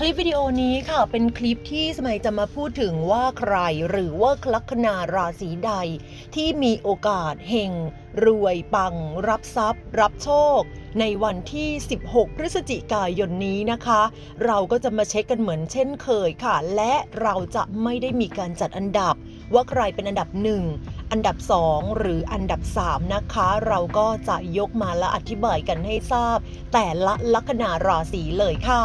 คลิปวิดีโอนี้ค่ะเป็นคลิปที่สมัยจะมาพูดถึงว่าใครหรือว่าลัคนาราศีใด ที่มีโอกาสเฮงรวยปัง รับทรัพย์ รับโชค ในวันที่ 16 พฤศจิกายนนี้นะคะ เราก็จะมาเช็คกันเหมือนเช่นเคยค่ะ และเราจะไม่ได้มีการจัดอันดับ ว่าใครเป็นอันดับ 1 อันดับ 2 หรืออันดับ 3 นะคะ เราก็จะยกมาและอธิบายกันให้ทราบ แต่ละลัคนาราศีเลยค่ะ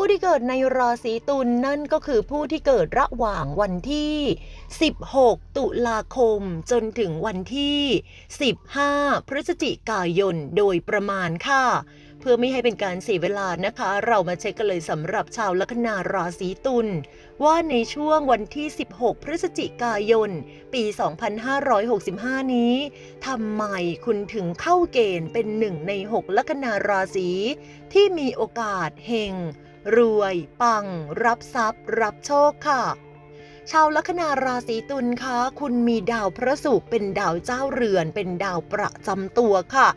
ผู้ที่เกิดในราศีตุลนั่นก็คือผู้ที่เกิดระหว่างวันที่ 16 ตุลาคม จนถึงวันที่ 15 พฤศจิกายนโดยประมาณค่ะ เพื่อไม่ให้เป็นการเสียเวลานะคะ เรามาเช็คกันเลยสำหรับชาวลัคนาราศีตุลว่าในช่วงวันที่ 16 พฤศจิกายน ปี 2565 นี้ทำไมคุณถึงเข้าเกณฑ์เป็นหนึ่งใน 6 ลัคนาราศีที่มีโอกาสเฮง รวยปัง รับทรัพย์ รับโชคค่ะ ชาวลัคนาราศีตุลคะคุณมีดาวพระศุกร์เป็นดาวเจ้าเรือน เป็นดาวประจำตัวค่ะ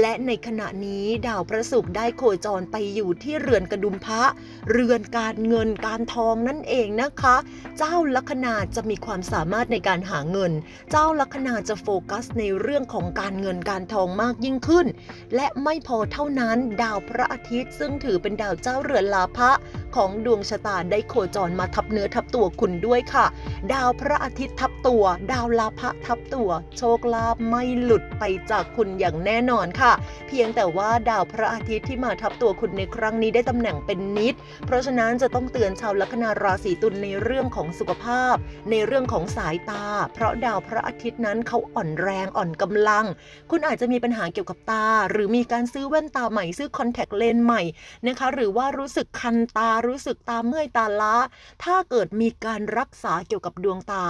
และในขณะนี้ดาวพระศุกร์ได้โคจรไปอยู่ที่เรือนกระดุมพระ เรือนการเงินการทองนั่นเองนะคะ เจ้าลัคนาจะมีความสามารถในการหาเงิน เจ้าลัคนาจะโฟกัสในเรื่องของการเงินการทองมากยิ่งขึ้น และไม่พอเท่านั้นดาวพระอาทิตย์ซึ่งถือเป็นดาวเจ้าเรือนลาภะของดวงชะตาได้โคจรมาทับเนื้อทับตัวคุณด้วยค่ะ ดาวพระอาทิตย์ทับตัว ดาวลาภะทับตัว โชคลาภไม่หลุดไปจากคุณอย่างแน่นอนค่ะ เพียงแต่ว่าดาวพระอาทิตย์ที่มาทับตัวคุณในครั้งนี้ได้ตำแหน่งเป็นนิด เพราะฉะนั้นจะต้องเตือนชาวลัคนาราศีตุลในเรื่องของสุขภาพ ในเรื่องของสายตา เพราะดาวพระอาทิตย์นั้นเขาอ่อนแรงอ่อนกำลัง คุณอาจจะมีปัญหาเกี่ยวกับตา หรือมีการซื้อแว่นตาใหม่ซื้อคอนแทคเลนส์ใหม่นะคะ หรือว่ารู้สึกคันตารู้สึกตาเมื่อยตาล้า ถ้าเกิดมีการรักษาเกี่ยวกับดวงตา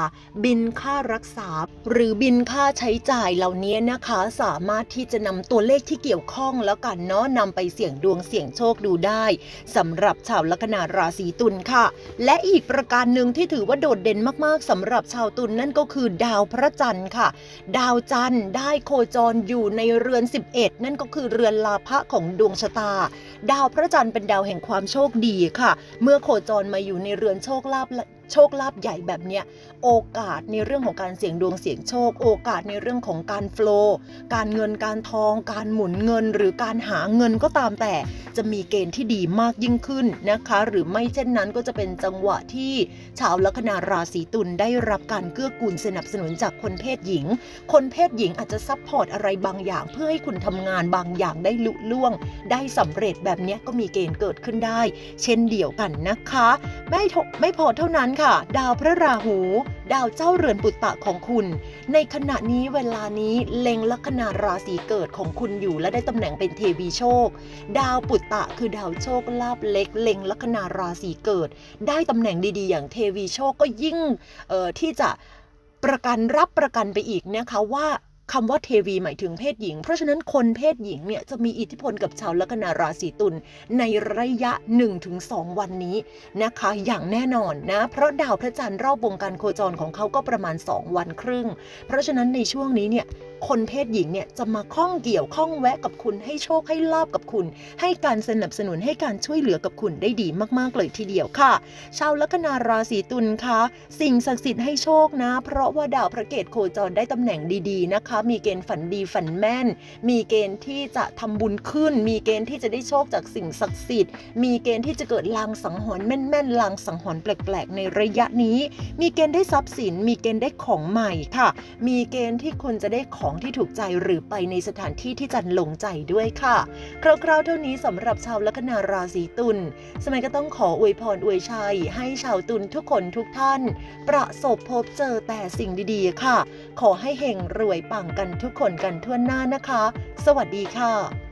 บินค่ารักษา หรือบินค่าใช้จ่ายเหล่านี้นะคะ สามารถที่จะนำตัวเลขที่เกี่ยวข้องแล้วกันเนาะนำไปเสี่ยงดวงเสี่ยงโชคดูได้สำหรับชาวลัคนาราศีตุลค่ะ และอีกประการหนึ่งที่ถือว่าโดดเด่นมากๆสำหรับชาวตุลนั่นก็คือดาวพระจันทร์ค่ะ ดาวจันทร์ได้โคจรอยู่ในเรือน 11 นั่นก็คือเรือนลาภะของดวงชะตา ดาวพระจันทร์เป็นดาวแห่งความโชคดีค่ะ เมื่อโคจรมาอยู่ในเรือนโชคลาภ โชคลาภใหญ่แบบเนี้ยโอกาสในเรื่องของการเสี่ยงดวงเสี่ยงโชค โอกาสในเรื่องของการโฟลว์การเงินการทอง การหมุนเงิน หรือการหาเงินก็ตามแต่ จะมีเกณฑ์ที่ดีมากยิ่งขึ้นนะคะ หรือไม่เช่นนั้นก็จะเป็นจังหวะที่ชาวลัคนาราศีตุลได้รับการเกื้อกูลสนับสนุนจากคนเพศหญิง คนเพศหญิงอาจจะซัพพอร์ตอะไรบางอย่าง เพื่อให้คุณทำงานบางอย่างได้ลุล่วง ได้สำเร็จแบบเนี้ยก็มีเกณฑ์เกิดขึ้นได้ เช่นเดียวกันนะคะ ไม่ไม่พอเท่านั้นค่ะ ดาวพระราหู ดาวเจ้าเรือนปุตตะของคุณ ในขณะนี้เวลานี้เล็งลัคนาราศีเกิดของคุณอยู่และได้ตำแหน่งเป็นเทวีโชค ดาวปุตตะคือดาวโชคลาภเล็ก เล็งลัคนาราศีเกิด ได้ตำแหน่งดีๆ อย่างเทวีโชคก็ยิ่งที่จะประกันรับประกันไปอีกนะคะว่า คำว่าเทวีหมายถึงเพศหญิง เพราะฉะนั้นคนเพศหญิงเนี่ยจะมีอิทธิพลกับชาวลัคนาราศีตุลในระยะ 1-2 วันนี้นะคะ อย่างแน่นอนนะ เพราะดาวพระจันทร์รอบวงการโคจรของเขาก็ประมาณ 2 วันครึ่ง เพราะฉะนั้นในช่วงนี้เนี่ย คนเพศหญิงเนี่ยจะมาข้องเกี่ยวข้องแวะกับคุณให้โชคให้ลาบกับคุณ ให้การสนับสนุนให้การช่วยเหลือกับคุณได้ดีมากๆเลยทีเดียวค่ะ ชาวลัคนาราศีตุลคะสิ่งศักดิ์สิทธิ์ให้โชคนะ เพราะว่าดาวพระเกตโคจรได้ตำแหน่งดีๆนะคะ มีเกณฑ์ฝันดีฝันแม่น มีเกณฑ์ที่จะทำบุญขึ้น มีเกณฑ์ที่จะได้โชคจากสิ่งศักดิ์สิทธิ์ มีเกณฑ์ที่จะเกิดลางสังหรณ์แม่นๆลางสังหรณ์แปลกๆ ในระยะนี้ มีเกณฑ์ได้ทรัพย์สิน มีเกณฑ์ได้ของใหม่ค่ะ มีเกณฑ์ที่คุณจะได้ของของที่ถูกใจหรือไปในสถานที่ที่จันลงใจด้วยค่ะ คร่าวๆเท่านี้สำหรับชาวลัคนาราศีตุลสมัยก็ต้องขออวยพรอวยชัย ให้ชาวตุลทุกคนทุกท่าน ประสบพบเจอแต่สิ่งดีๆค่ะ ขอให้เฮงรวยปังกันทุกคนกันทั่วหน้านะคะ สวัสดีค่ะ